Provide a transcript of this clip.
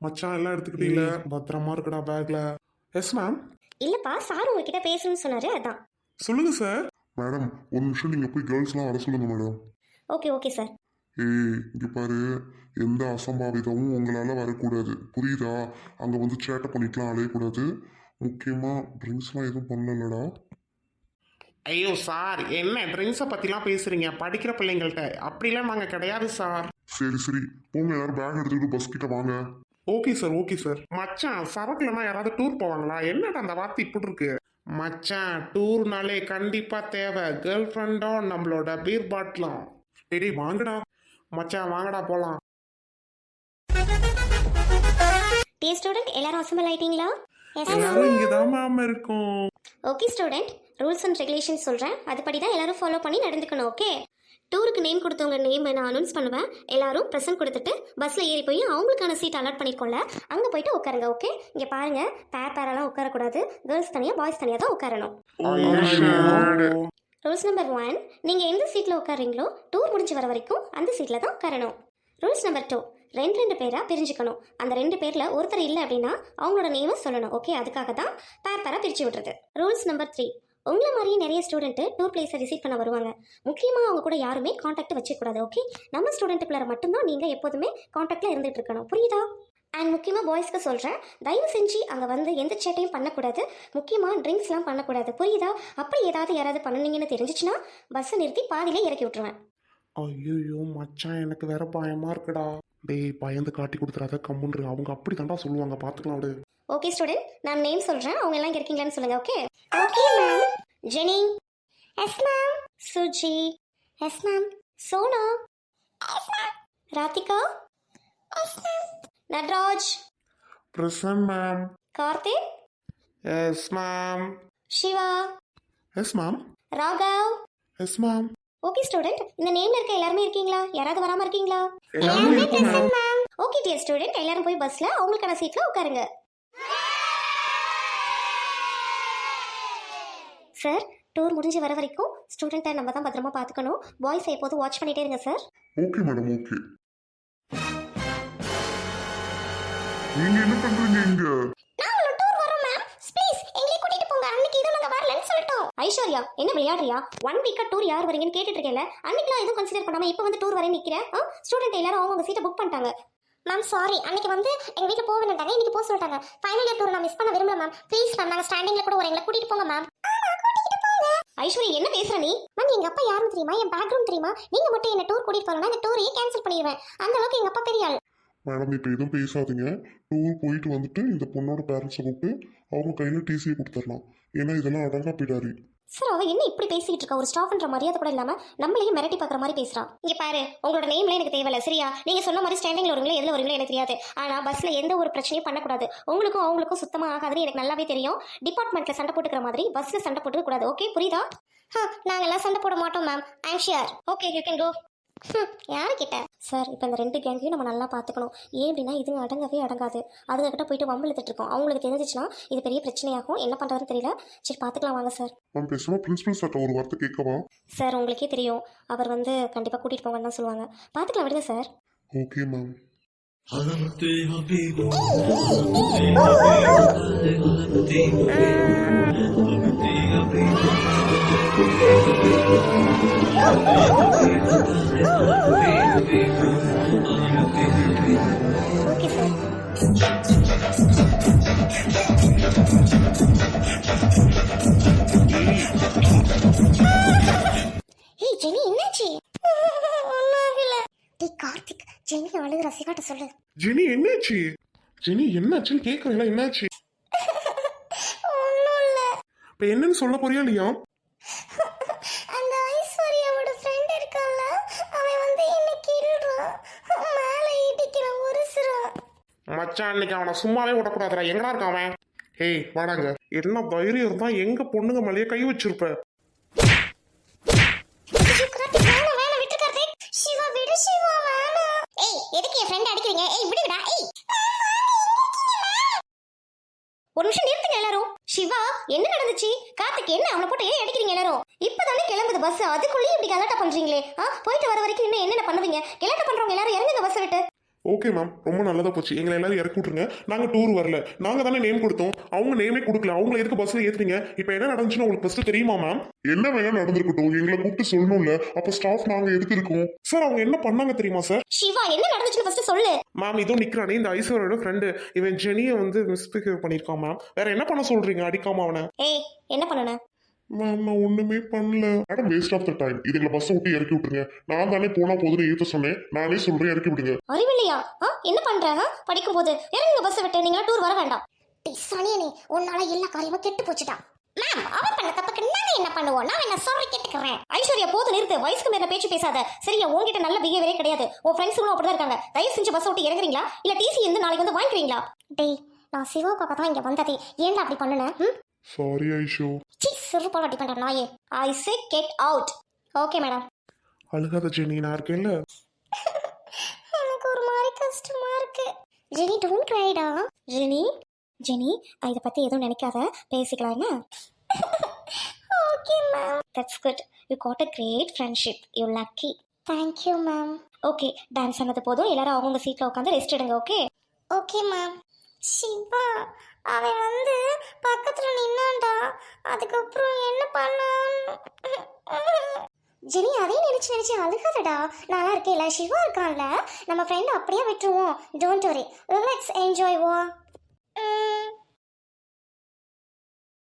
மச்சான் எல்லாம் எடுத்துக்கிட்டீங்களா? பத்திரமா இருக்கடா பேக்ல எஸ் மேம் இல்லப்பா சார் உங்ககிட்ட பேசணும்னு சொன்னாரு அதான். சொல்லுங்க சார். மேடம் ஒரு நிமிஷம் நீங்கள் போய் கேர்ள்ஸ்லாம் வர சொல்லுங்க மேடம். Okay okay sir. ஏய் இங்கே பாரு. எந்த அசம்பாவிதமும் உங்களால் வரக்கூடாது. புரியுதா? அங்கே வந்து சேட்டை பண்ணிட்டுலாம் அலையக்கூடாது. முக்கியமாக ட்ரிங்க்ஸ்லாம் எதுவும் பண்ணலடா. ஐயோ சார் என்ன ட்ரிங்க்ஸை பற்றிலாம் பேசுறீங்க? படிக்கிற பிள்ளைங்கள்ட்ட. அப்படிலாம் நாங்கள் கிடையாது சார். சரி சரி. போங்க எல்லாரும் பேக் எடுத்துக்கிட்டு பஸ் கிட்ட வாங்க. Okay sir okay sir. மச்சான் சரக்குலனா யாராவது டூர் போவாங்களா? என்னடா அந்த வார்த்தை இப்படி இருக்கு? மச்சான் டூர்னாலே கண்டிப்பா தேவை. கேர்ள் ஃப்ரெண்டோ நம்மளோட பீர் பாட்டிலும் டேய் வாங்கடா. மச்சான் வாங்கடா போலாம். டே ஸ்டூடெண்ட் எல்லாரும் அசம்பிள் ஆயிட்டீங்களா? எல்லாரும் இங்கதான் மேம் இருக்கோம். Okay student rules and regulations சொல்கிறேன் அதுபடி தான் எல்லாரும் ஃபாலோ பண்ணி நடந்துக்கணும் ஓகே டூருக்கு நேம் கொடுத்தவங்க நேம் நான் அனௌன்ஸ் பண்ணுவேன். எல்லாரும் ப்ரெசன்ட் கொடுத்துட்டு பஸ்ஸில் ஏறி போய் அவங்களுக்கான சீட் அலாட் பண்ணிக்கோல அங்கே போயிட்டு உட்காருங்க ஓகே இங்கே பாருங்க பேர் பேரெல்லாம் உட்காரக்கூடாது. கேர்ள்ஸ் தனியாக பாய்ஸ் தனியாக தான் உட்காரணும். ரூல்ஸ் நம்பர் ஒன் நீங்கள் எந்த சீட்டில் உட்காருறீங்களோ டூர் முடிஞ்சு வர வரைக்கும் அந்த சீட்டில் தான் உட்காரணும். ரூல்ஸ் நம்பர் டூ ரெண்டு ரெண்டு பேராக பிரிஞ்சுக்கணும். அந்த ரெண்டு பேரில் ஒருத்தர் இல்லை அப்படின்னா அவங்களோட நேமை சொல்லணும் ஓகே அதுக்காக தான் பேர் பேராக பிரித்து விட்றது. ரூல்ஸ் நம்பர் த்ரீ உங்களை மாதிரியே நிறைய ஸ்டூடெண்ட்டு டூர் பிளேஸை விசிட் பண்ண வருவாங்க. முக்கியமாக அவங்க கூட யாருமே காண்டாக்ட் வச்சுக்கூடாது ஓகே நம்ம ஸ்டூடெண்ட்டுக்குள்ளார மட்டும்தான் நீங்கள் எப்போதுமே காண்டாக்டில் இருந்துகிட்டு இருக்கணும். புரியுதா? அண்ட் முக்கியமாக பாய்ஸ்க்கு சொல்கிறேன் தயவு செஞ்சு அங்கே வந்து எந்த சேட்டையும் பண்ணக்கூடாது. முக்கியமாக ட்ரிங்க்ஸ்லாம் பண்ணக்கூடாது. புரியுதா? அப்படி ஏதாவது யாராவது பண்ணுனீங்கன்னு தெரிஞ்சிச்சுன்னா பஸ்ஸை நிறுத்தி பாதியிலே இறக்கி விட்ருவேன் ஐயோ மச்சான் எனக்கு வேற பயமா இருக்குடா. டேய் பயந்து காட்டி கொடுத்துறாத கம்முன்று அவங்க அப்படி தாண்டா சொல்லுவாங்க. பாத்துக்கலாம் விடு. ஓகே ஸ்டூடெண்ட் நான் நேம் சொல்கிறேன் அவங்க எல்லாம் இருக்கீங்களான்னு சொல்லுங்கள் okay okay ma'am Jenny yes ma'am Suji yes ma'am Sona Radhika Natraj Prasan ma'am Karthik yes ma'am Siva yes ma'am Raghav yes ma'am okay student இந்த நேம்ல இருக்க எல்லாருமே இருக்கீங்களா? யாராவது வராம இருக்கீங்களா? எல்லாருமே மேம் ஓகே டியர் ஸ்டூடெண்ட் எல்லாரும் போய் பஸ்ல அவங்களுக்கான சீட்ல உட்காருங்க. சார். டூர் முடிஞ்சு வர வரைக்கும் ஸ்டூடெண்ட்டை நம்ம தான் பத்திரமா பார்த்துக்கணும் பாய்ஸை எப்போதும் வாட்ச் பண்ணிட்டே இருங்க சார். ஓகே மேடம் ஓகே நீங்க என்ன பண்றீங்க இங்க? நாங்களும் டூர் வரோம் மேம் ப்ளீஸ் எங்களை கூட்டிட்டு போங்க. அன்னைக்கு இது நாங்க வரலன்னு சொல்லிட்டோம். ஐஸ்வர்யா என்ன விளையாடுறியா? ஒன் வீக்கா டூர் யார் வரீங்கன்னு கேட்டுட்டு இருக்கேன்ல. அன்னைக்குலாம் எதுவும் கன்சிடர் பண்ணாம இப்போ வந்து டூர் வரேன்னு நிக்கிறேன். ஸ்டூடெண்ட் எல்லாரும் அவங்க சீட்டை புக் பண்ணிட்டாங்க. மேம் சாரி அன்னைக்கு வந்து எங்க வீட்டுல போக வேண்டாங்க இன்னைக்கு போக சொல்லிட்டாங்க. ஃபைனல் இயர் டூர் நான் மிஸ் பண்ண விரும்பல மேம் ப்ளீஸ் மேம் நாங்க ஸ்டாண்டிங்ல கூட ஒரு எங்களை கூட்டிட்டு போங்க மேம் ஐஸ்வரி என்ன பேசுற நீ? மேம் எங்க அப்பா யாரும் தெரியுமா? என் பேக்ரவுண்ட் தெரியுமா? நீங்க மட்டும் என்ன டூர் கூட்டிட்டு போறேன்னா அந்த டூரையே கேன்சல் பண்ணிடுவேன். அந்த அளவுக்கு எங்க அப்பா பெரிய ஆள். மேடம் இப்போ எதுவும் பேசாதீங்க. டூர் போயிட்டு வந்துட்டு இந்த பொண்ணோட பேரண்ட்ஸை கூப்பிட்டு அவங்க கையில் டிசியை கொடுத்துடலாம். ஏன்னா இதெல்லாம் அடங்கா பிடாரி. சார் அவ என்ன இப்படி பேசிக்கிட்டு இருக்கா ஒரு ஸ்டாஃப்ன்ற மரியாதை கூட இல்லாம நம்மளையும் மிரட்டி பார்க்குற மாதிரி பேசுறா. இங்க பாரு உங்களோட நேம்ல எனக்கு தேவையில்ல சரியா? நீங்க சொன்ன மாதிரி ஸ்டாண்டிங்ல வருவீங்களா எதுல வருவீங்களா எனக்கு தெரியாது. ஆனா பஸ்ல எந்த ஒரு பிரச்சனையும் பண்ணக்கூடாது. உங்களுக்கும் அவங்களுக்கும் சுத்தமா ஆகாதுன்னு எனக்கு நல்லாவே தெரியும். டிபார்ட்மெண்ட்ல சண்டை போட்டுக்கிற மாதிரி பஸ்ல சண்டை போட்டுக்க கூடாது ஓகே புரியுதா? நாங்கெல்லாம் சண்டை போட மாட்டோம் ma'am I'm sure okay you can go யாருக்கிட்ட சார் இப்போ இந்த ரெண்டு கேங்கையும் நம்ம நல்லா பார்த்துக்கணும் ஏன் அப்படின்னா இதுங்க அடங்கவே அடங்காது. அதுங்க கிட்ட போயிட்டு வம்பு இழுத்துட்டு இருக்கோம். அவங்களுக்கு தெரிஞ்சிச்சுன்னா இது பெரிய பிரச்சனையாகும். என்ன பண்ணுறதுன்னு தெரியல. சரி பார்த்துக்கலாம் வாங்க சார். மேம் பேசாம? பிரின்சிபல் சார்ட்ட ஒரு வார்த்தை கேட்கவா? சார் உங்களுக்கே தெரியும். அவர் வந்து கண்டிப்பாக கூட்டிகிட்டு போங்கன்னு தான் சொல்லுவாங்க. பார்த்துக்கலாம் விடுங்க sir. Okay ma'am. Okay sir ஏய் ஜெனி என்னாச்சு ஒன்றாகல டேய் கார்த்திக் ரசிகாட்ட சொல்லு. ஜெனி என்னாச்சு? ஜெனி என்னாச்சுன்னு கேட்கறீங்களா என்னாச்சு? இல்லை இப்போ என்னன்னு சொல்ல போறியா இல்லையா? அந்த ஐஸ்வர்யாவோட ஃப்ரெண்ட் இருக்கான்ல அவன் வந்து என்ன கிள்றான். மேலே இடிக்கிறான் ஒரு சிரம் மச்சான் அன்னைக்கு அவனை சும்மாவே விடக்கூடாதுடா. எங்கடா இருக்கான் அவன்? ஏய் வாடாங்க. என்ன தைரியம் இருந்தா எங்க பொண்ணுங்க மேலேயே கை வச்சிருப்ப? ஐயோ, கார்த்திக், வேணாம், வேணாம், விட்டு கார்த்திக். சிவா, விடு சிவா, வேணாம். ஏய், எதுக்கு என் ஃப்ரெண்ட் அடிக்கிறீங்க? ஏய், விடுடா ஏய். ஒரு நிமிஷம் நிறுத்துங்க எல்லாரும். சிவா என்ன நடந்துச்சு? கார்த்திக் என்ன? அவனை போட்டு ஏன் அடிக்கிறீங்க எல்லாரும்? இப்பதானே கிளம்புது பஸ் அதுக்குள்ளேயும் இப்படி கலாட்டா பண்றீங்களே? ஆ போயிட்டு வர வரைக்கும் இன்னும் என்னென்ன பண்ணுவீங்க? கலாட்டா பண்றவங்க எல்லாரும் இறங்குங்க பஸ் விட்டு. ஓகே மேம் ரொம்ப நல்லதா போச்சு. எங்களை எல்லாரும் இறக்கி விட்டுருங்க. நாங்க டூர் வரல. நாங்க தானே நேம் கொடுத்தோம். அவங்க நேமே கொடுக்கல. அவங்க எதுக்கு பஸ்ல ஏத்துறீங்க இப்போ என்ன நடந்துச்சுன்னு உங்களுக்கு ஃபர்ஸ்ட் தெரியுமா மேம் என்ன வேணா நடந்திருக்கட்டும். எங்களை கூப்பிட்டு சொல்லணும்ல. அப்ப ஸ்டாஃப் நாங்க எதுக்கு இருக்கோம்? சார் அவங்க என்ன பண்ணாங்க தெரியுமா சார் சிவா என்ன நடந்துச்சுன்னு ஃபர்ஸ்ட் சொல்லு. மேம் இதோ நிக்கிறானே. இந்த ஐஸ்வரோட ஃப்ரெண்டு இவன் ஜெனியை வந்து மிஸ்பிஹேவ் பண்ணியிருக்கான் மேம் வேற என்ன பண்ண சொல்றீங்க? அடிக்காம அவனை. ஏய் என்ன பண்ணுன? மேம் நான் ஒண்ணுமே பண்ணல. Madam waste of the time இதுங்களை bus விட்டு இறக்கி விட்டுருங்க. நான் தானே போனா போதுன்னு ஏத்த சொன்னேன். நானே சொல்றேன் இறக்கி விடுங்க. அறிவில்லையா? ஆ என்ன பண்ற? ஆ? படிக்கும்போது இறங்குங்க பஸ் விட்டு. நீங்களா டூர் வர வேண்டாம். சனியனே உன்னால எல்லா காரியமும் கெட்டு போச்சுடா. மேம் அவன் பண்ண தப்புக்கு நாங்க என்ன பண்ணுவோம்? நான் என்ன சாரி கேட்டுக்கிறேன். ஐஸ்வர்யா போது நிறுத்து. வயசுக்கு மேல பேச்சு பேசாத. சரியா உன்கிட்ட நல்ல பிஹேவியரே கிடையாது. உன் ஃப்ரெண்ட்ஸுங்களும் அப்படிதான் இருக்காங்க. தயவு செஞ்சு பஸ் விட்டு இறங்குறீங்களா? இல்ல டிசி இருந்து நாளைக்கு வந்து வாங்கிக்கிறீங்களா டேய் நான் சிவாவுக்காக தான் இங்க வந்ததே. ஏன்டா அப்படி பண்ணுனேன் ம்? சாரி ஐஷோ சி சிறுபால் அடி பண்ற நாயே. I say get out okay madam அழுகாத ஜெனி நான் இருக்கேன்ல? எனக்கு ஒரு மாதிரி கஷ்டமா இருக்கு. ஜெனி டோன்ட் ட்ரைடா ஜெனி ஜெனி இதை பத்தி எதுவும் நினைக்காத. பேசிக்கலாம் என்ன? Okay ma'am that's good you got a great friendship you lucky thank you ma'am okay dance ஆனது போதும். எல்லாரும் அவங்கவுங்க சீட்டில் உட்காந்து ரெஸ்ட் எடுங்க ஓகே ஓகே மேம் சிவா அவன் வந்து பக்கத்தில் நின்னான்டா. அதுக்கப்புறம் என்ன பண்ணான்? ஜெனி அதே நினைச்சு நினைச்சு அழுகாதடா. நல்லா இருக்கேல சிவா இருக்கான்ல. நம்ம ஃப்ரெண்ட் அப்படியே விட்டுருவோம். டோன்ட் வரி லெட்ஸ் என்ஜாய் வா.